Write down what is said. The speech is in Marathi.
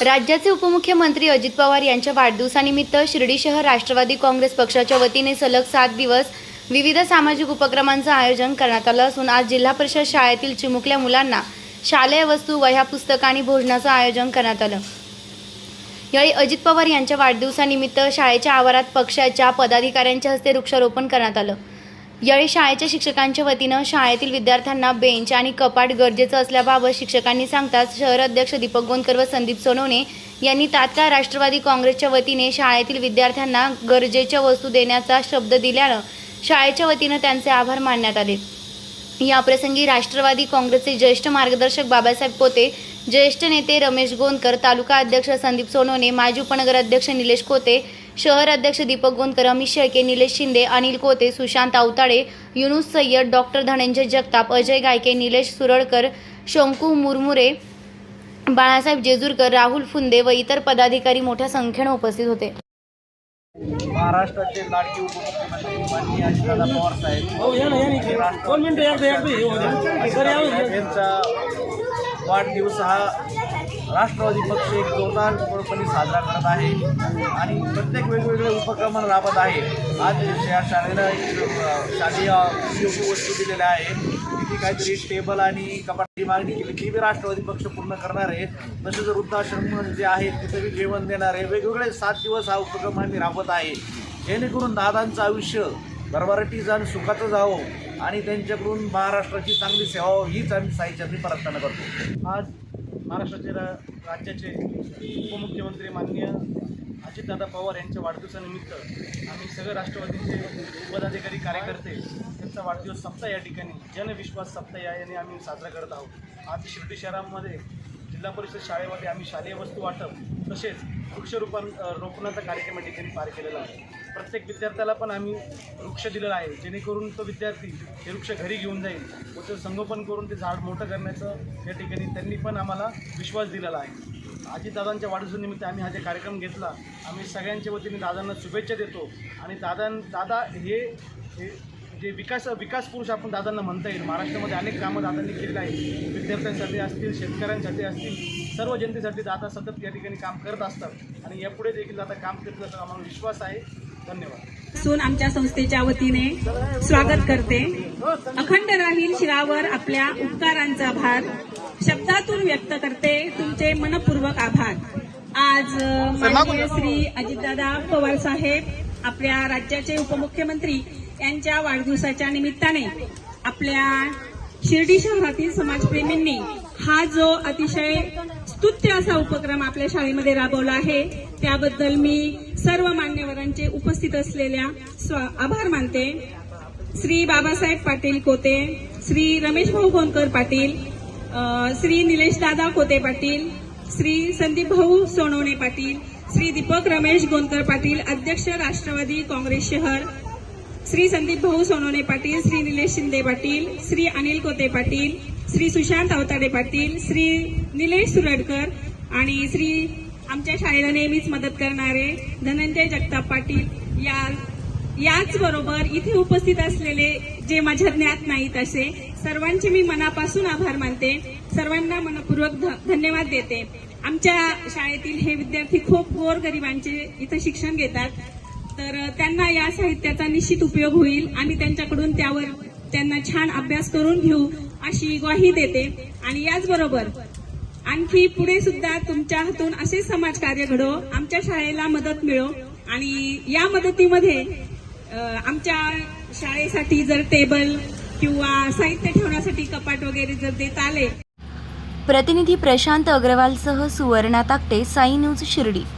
राज्याचे उपमुख्यमंत्री अजित पवार यांच्या वाढदिवसानिमित्त शिर्डी शहर राष्ट्रवादी काँग्रेस पक्षाच्या वतीने सलग सात दिवस विविध सामाजिक उपक्रमांचं आयोजन करण्यात आलं असून आज जिल्हा परिषद शाळेतील चिमुकल्या मुलांना शालेय वस्तू वह्या पुस्तक आणि भोजनाचं आयोजन करण्यात आलं. यावेळी अजित पवार यांच्या वाढदिवसानिमित्त शाळेच्या आवारात पक्षाच्या पदाधिकाऱ्यांच्या हस्ते वृक्षारोपण करण्यात आलं. यावेळी शाळेच्या शिक्षकांच्या वतीनं शाळेतील विद्यार्थ्यांना बेंच आणि कपाट गरजेचं असल्याबाबत शिक्षकांनी सांगताच शहर अध्यक्ष दीपक गोंदकर व संदीप सोनवणे यांनी तात्काळ राष्ट्रवादी काँग्रेसच्या वतीने शाळेतील विद्यार्थ्यांना गरजेच्या वस्तू देण्याचा शब्द दिल्यानं शाळेच्या वतीनं त्यांचे आभार मानण्यात आले. याप्रसंगी राष्ट्रवादी काँग्रेसचे ज्येष्ठ मार्गदर्शक बाबासाहेब पोते ज्येष्ठ नेते रमेश गोंदकर तालुका अध्यक्ष संदीप सोनवणे माजी उपनगर अध्यक्ष निलेश कोते शहर अध्यक्ष दीपक गोंदकर अमित शेळके निलेश शिंदे अनिल कोते सुशांत आवताडे युनुस सय्यद डॉक्टर धनंजय जगताप अजय गायके निलेश सुरळकर शंकू मुरमुरे बाळासाहेब जेजूरकर राहुल फुंदे व इतर पदाधिकारी मोठ्या संख्येनं उपस्थित होते. महाराष्ट्राचे लाडके उपमुख्यमंत्री माननीय अजितदादा पवार साहेब हो. यांचा वाढदिवस हा राष्ट्रवादी पक्ष एक जोरदारपणे साजरा करत आहे आणि प्रत्येक वेगवेगळे उपक्रम राबत आहे. आज या शाळेला एक शालेय वस्तू दिलेल्या आहेत. ती काहीतरी टेबल आणि कपाटाची मागणी केली. ती बी राष्ट्रवादी पक्ष पूर्ण करणार आहे. तसेच वृद्धाश्रम जे आहेत तिथे बी जेवण देणार आहे. वेगवेगळे सात दिवस हा उपक्रम आम्ही राबवत आहे. जेणेकरून दादांचं आयुष्य भरभराटी जाण सुखाचं जावं आणि त्यांच्याकडून महाराष्ट्राची चांगली सेवा हीच आम्ही साईच्या प्रार्थना करतो. आज महाराष्ट्राचे रा राज्याचे उपमुख्यमंत्री माननीय अजितदादा पवार यांच्या वाढदिवसानिमित्त आम्ही सगळे राष्ट्रवादीचे पदाधिकारी कार्यकर्ते त्यांचा वाढदिवस सप्ताह या ठिकाणी जनविश्वास सप्ताह या याने आम्ही साजरा करत आहोत. आज शिर्डी शहरामध्ये जिल्हा परिषद शाळेमध्ये आम्ही शालेय वस्तू वाटप तसेच वृक्षरोपण रोपणाचा कार्यक्रम या ठिकाणी पार केलेला आहे. प्रत्येक विद्यार्थ्याला पण आम्ही वृक्ष दिलेला आहे. जेणेकरून तो विद्यार्थी हे वृक्ष घरी घेऊन जाईल व ते संगोपन करून ते झाड मोठं करण्याचं या ठिकाणी त्यांनी पण आम्हाला विश्वास दिलेला आहे. अजितदादांच्या वाढदिवसानिमित्त आम्ही हा जे कार्यक्रम घेतला आम्ही सगळ्यांच्या वतीने दादांना शुभेच्छा देतो आणि दादा दादा हे हे जे विकास विकास पुरुष आपण दादांना म्हणता येईल. महाराष्ट्रामध्ये अनेक कामं दादांनी केलेली आहेत. विद्यार्थ्यांसाठी असतील शेतकऱ्यांसाठी असतील सर्व जनतेसाठी दादा सतत या ठिकाणी काम करत असतात आणि यापुढे देखील दादा काम करत असतात आम्हाला विश्वास आहे. सून आमच्या संस्थेच्या वतीने स्वागत करते. अखंड राहील शिरावर आपल्या उपकारांचा भार शब्दातून व्यक्त करते. तुमचे मनपूर्वक आभार. आज माननीय श्री अजितदादा पवार साहेब आपल्या राज्याचे उपमुख्यमंत्री यांच्या वाढदिवसाच्या निमित्ताने आपल्या शिर्डी शहरातील समाजप्रेमींनी हा जो अतिशय स्तुत्य असा उपक्रम आपल्या शाळेमध्ये राबवला आहे त्याबद्दल मी सर्व मान्यवरांचे उपस्थित असलेल्या स्व- आभार मानते. श्री बाबासाहेब पाटील कोते श्री रमेश भाऊ गोंदकर पाटील श्री निलेश दादा कोते पाटील श्री संदीप भाऊ सोनवणे पाटील श्री दीपक रमेश गोंदकर पाटील अध्यक्ष राष्ट्रवादी काँग्रेस शहर श्री संदीप भाऊ सोनवणे पाटील श्री निलेश शिंदे पाटील श्री अनिल कोते पाटील श्री सुशांत अवताडे पाटील श्री निलेश सुरडकर आणि श्री आमच्या शाळेला नेहमीच मदत करणारे धनंजय जगताप पाटील या याचबरोबर इथे उपस्थित असलेले जे माझ्या ज्ञात नाहीत असे सर्वांचे मी मनापासून आभार मानते. सर्वांना मनपूर्वक ध- धन्यवाद देते. आमच्या शाळेतील हे विद्यार्थी खूप गोरगरिबांचे इथं शिक्षण घेतात. तर त्यांना या साहित्याचा निश्चित उपयोग होईल आणि त्यांच्याकडून त्यावर त्यांना छान अभ्यास करून घेऊ अशी ग्वाही देते. आणि याचबरोबर आणखी पुढे सुद्धा तुमच्या हातून असे समाजकार्य घडो आमच्या शाळेला मदत मिळो आणि या मदतीमध्ये आमच्या शाळेसाठी जर टेबल किंवा साहित्य ठेवण्यासाठी कपाट वगैरे जर देत आले. प्रतिनिधी प्रशांत अग्रवालसह सुवर्णा ताकटे साई न्यूज शिर्डी.